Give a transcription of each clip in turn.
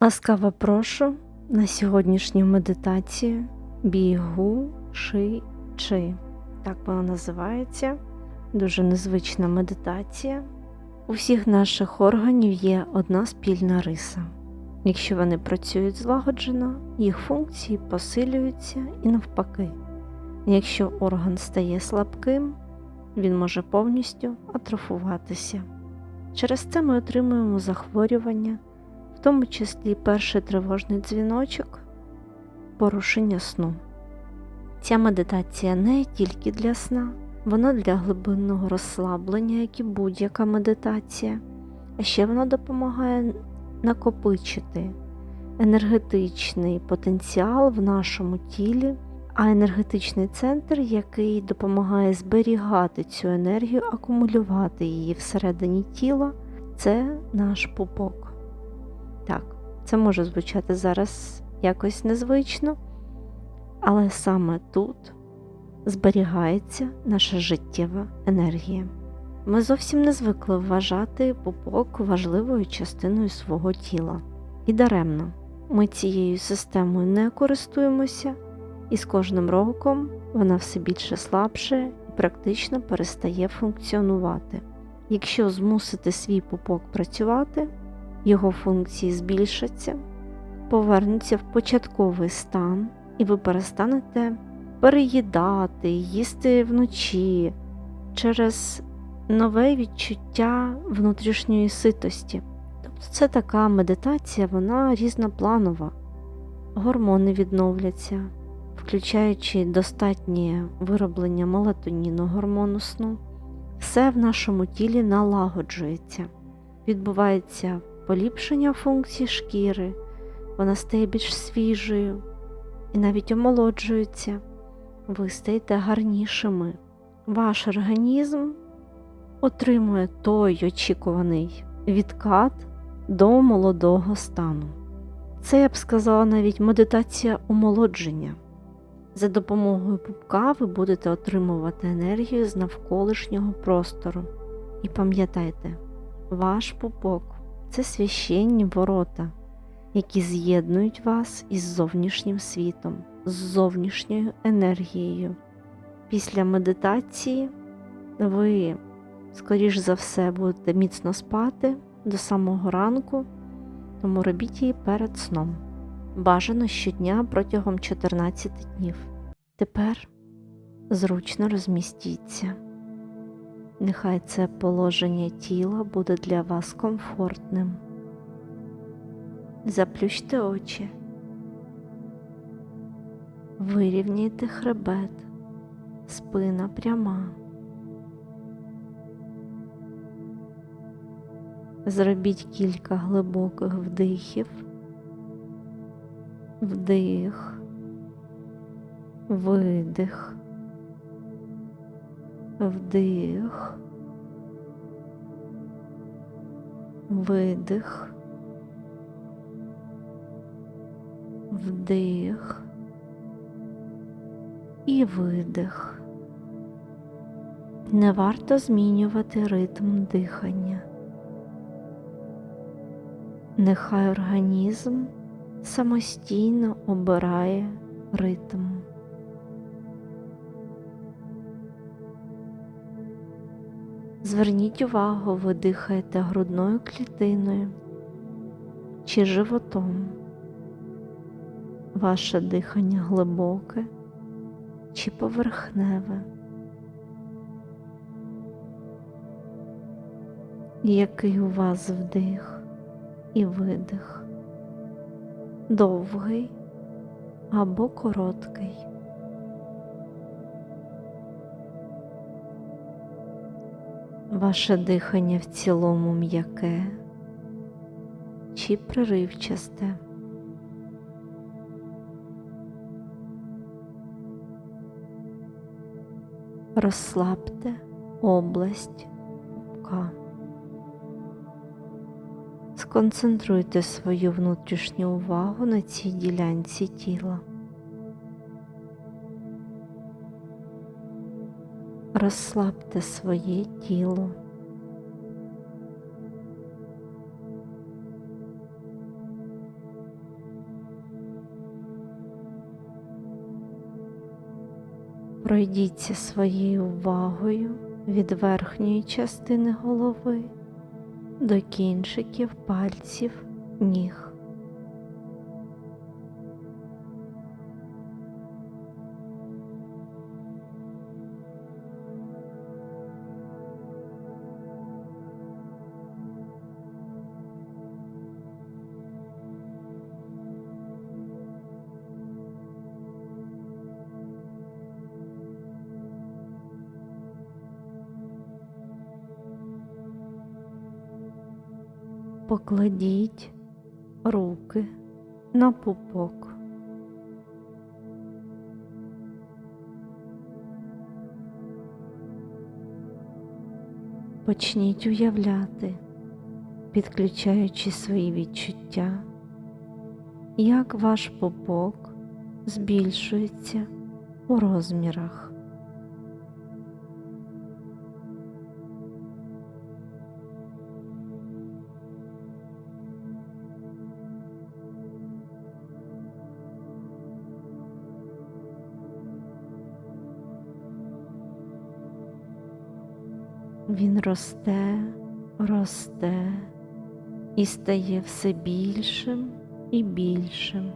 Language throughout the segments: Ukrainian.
Ласкаво прошу на сьогоднішню медитацію бігу ши чи. Так вона називається. Дуже незвична медитація. У всіх наших органів є одна спільна риса. Якщо вони працюють злагоджено, їх функції посилюються і навпаки. Якщо орган стає слабким, він може повністю атрофуватися. Через це ми отримуємо захворювання, в тому числі перший тривожний дзвіночок, порушення сну. Ця медитація не тільки для сна, вона для глибинного розслаблення, як і будь-яка медитація, а ще вона допомагає накопичити енергетичний потенціал в нашому тілі, а енергетичний центр, який допомагає зберігати цю енергію, акумулювати її всередині тіла, це наш пупок. Так, це може звучати зараз якось незвично, але саме тут зберігається наша життєва енергія. Ми зовсім не звикли вважати пупок важливою частиною свого тіла. І даремно ми цією системою не користуємося, і з кожним роком вона все більше слабше і практично перестає функціонувати. Якщо змусити свій пупок працювати, його функції збільшаться, повернуться в початковий стан, і ви перестанете переїдати, їсти вночі через нове відчуття внутрішньої ситості. Тобто це така медитація, вона різнопланова. Гормони відновляться, включаючи достатнє вироблення мелатоніну гормону сну. Все в нашому тілі налагоджується, відбувається поліпшення функцій шкіри, вона стає більш свіжою і навіть омолоджується, ви стаєте гарнішими. Ваш організм отримує той очікуваний відкат до молодого стану. Це я б сказала навіть медитація омолодження. За допомогою пупка ви будете отримувати енергію з навколишнього простору. І пам'ятайте, ваш пупок це священні ворота, які з'єднують вас із зовнішнім світом, з зовнішньою енергією. Після медитації ви, скоріш за все, будете міцно спати до самого ранку, тому робіть її перед сном. Бажано щодня протягом 14 днів. Тепер зручно розмістіться. Нехай це положення тіла буде для вас комфортним. Заплющте очі, вирівняйте хребет, спина пряма. Зробіть кілька глибоких вдихів, вдих, видих, вдих, видих, вдих і видих. Не варто змінювати ритм дихання. Нехай організм самостійно обирає ритм. Зверніть увагу, ви дихаєте грудною клітиною чи животом. Ваше дихання глибоке чи поверхневе. Який у вас вдих і видих, довгий або короткий. Ваше дихання в цілому м'яке чи приривчасте. Розслабте область пупка. Сконцентруйте свою внутрішню увагу на цій ділянці тіла. розслабте своє тіло. Пройдіться своєю увагою від верхньої частини голови до кінчиків пальців ніг. Покладіть руки на пупок. Почніть уявляти, підключаючи свої відчуття, як ваш пупок збільшується у розмірах. Він росте, росте і стає все більшим і більшим.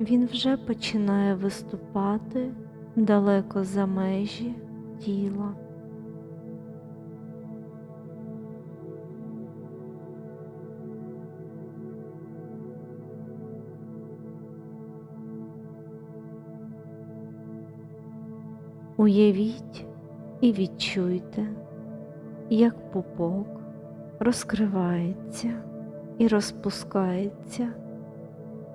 Він вже починає виступати далеко за межі тіла. Уявіть і відчуйте, як пупок розкривається і розпускається,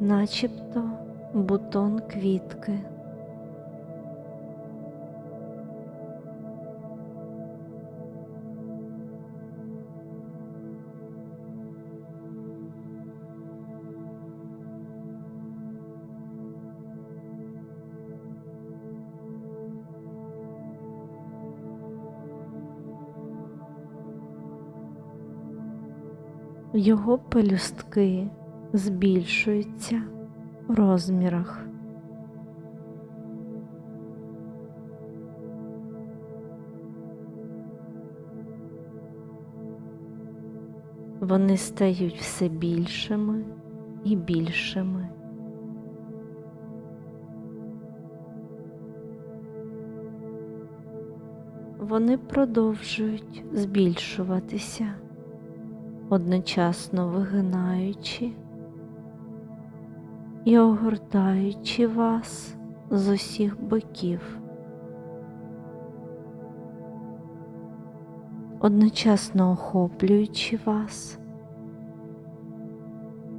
начебто бутон квітки. Його пелюстки збільшуються в розмірах. Вони стають все більшими і більшими. Вони продовжують збільшуватися одночасно вигинаючи і огортаючи вас з усіх боків, одночасно охоплюючи вас,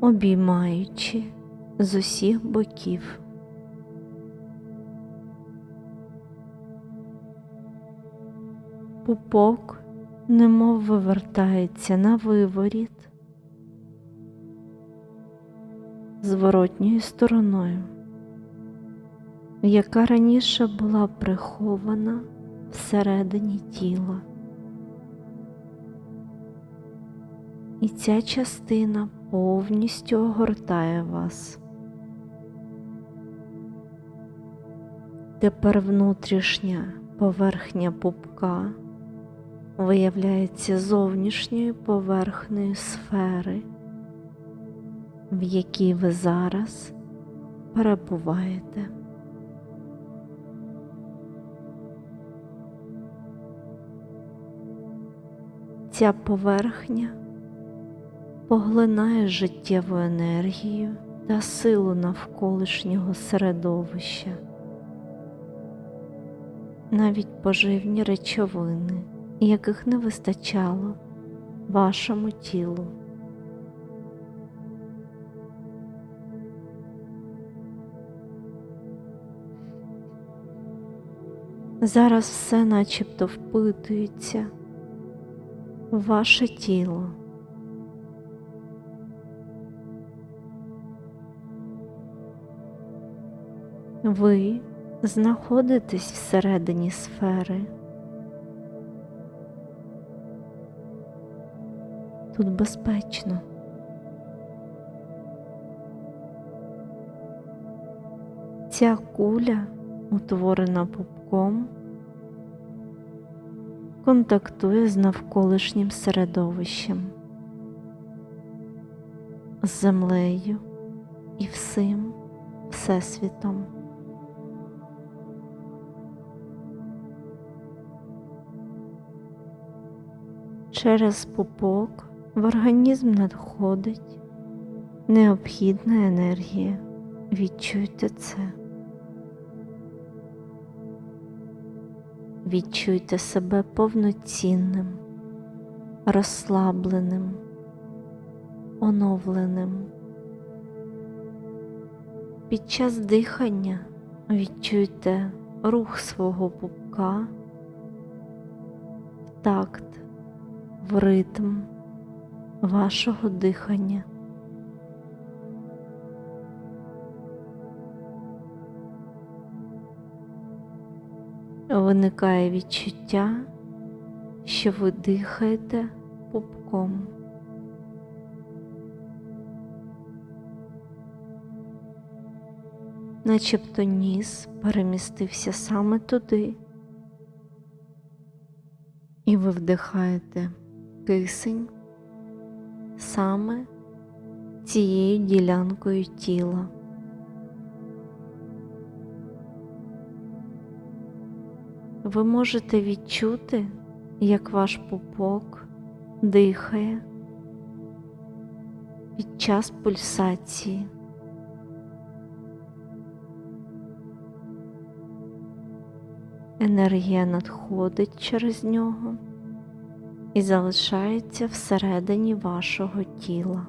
обіймаючи з усіх боків. Пупок немов вивертається на виворіт зворотньою стороною, яка раніше була прихована всередині тіла. І ця частина повністю огортає вас. Тепер внутрішня поверхня пупка виявляється зовнішньою поверхнею сфери, в якій ви зараз перебуваєте. Ця поверхня поглинає життєву енергію та силу навколишнього середовища, навіть поживні речовини яких не вистачало вашому тілу. Зараз все начебто впитується в ваше тіло. Ви знаходитесь всередині сфери. Тут безпечно. Ця куля, утворена пупком, контактує з навколишнім середовищем, з землею і всім Всесвітом. Через пупок в організм надходить необхідна енергія. Відчуйте це. Відчуйте себе повноцінним, розслабленим, оновленим. Під час дихання відчуйте рух свого пупка в такт, в ритм вашого дихання. Виникає відчуття, що ви дихаєте пупком. Начебто ніс перемістився саме туди, і ви вдихаєте кисень саме цією ділянкою тіла. Ви можете відчути, як ваш пупок дихає під час пульсації. Енергія надходить через нього і залишається всередині вашого тіла.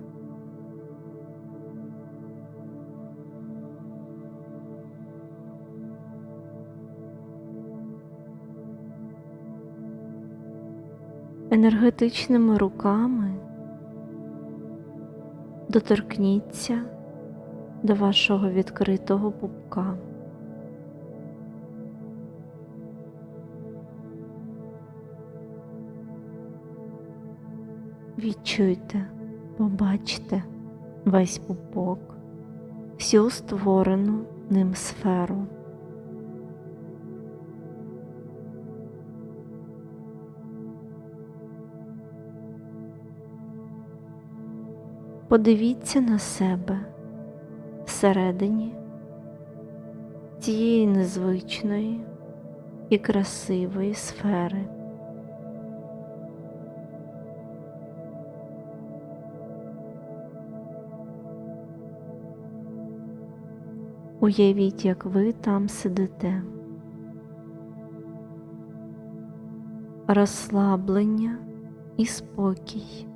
енергетичними руками доторкніться до вашого відкритого пупка. Відчуйте, побачте весь пупок, всю створену ним сферу. Подивіться на себе всередині цієї незвичної і красивої сфери. Уявіть, як ви там сидите. Розслаблення і спокій.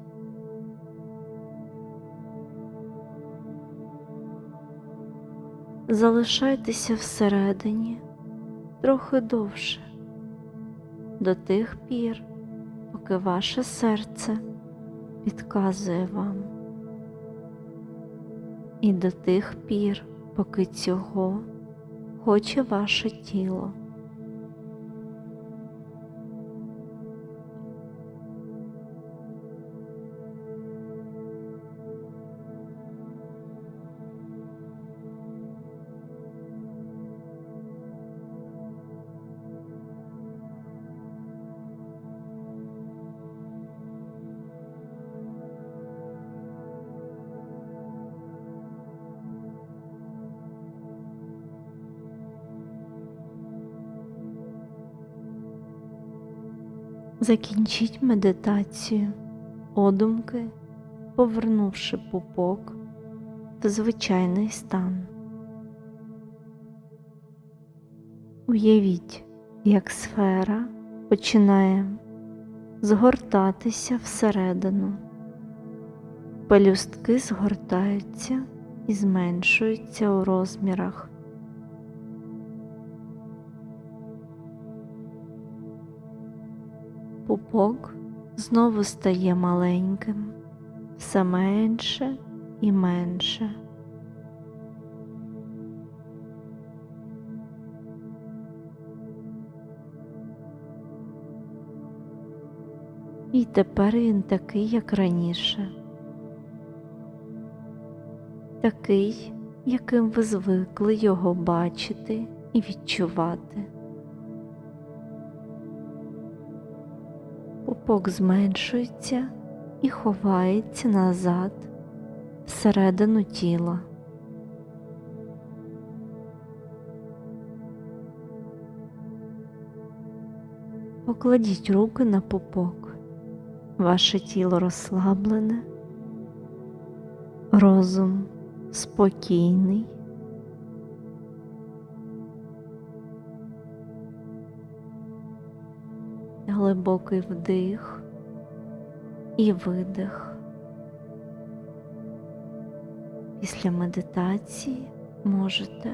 залишайтеся всередині трохи довше, до тих пір, поки ваше серце підказує вам, і до тих пір, поки цього хоче ваше тіло. Закінчіть медитацію, одумки, повернувши пупок в звичайний стан. Уявіть, як сфера починає згортатися всередину, пелюстки згортаються і зменшуються у розмірах. Пупок знову стає маленьким, все менше і менше. І тепер він такий, як раніше. Такий, яким ви звикли його бачити і відчувати. Пупок зменшується і ховається назад всередину тіла. Покладіть руки на пупок. Ваше тіло розслаблене, розум спокійний. Глибокий вдих і видих. Після медитації можете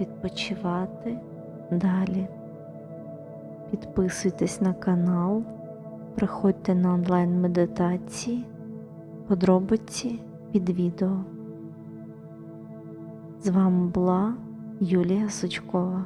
відпочивати далі. Підписуйтесь на канал, приходьте на онлайн медитації, подробиці під відео. З вами була Юлія Сучкова.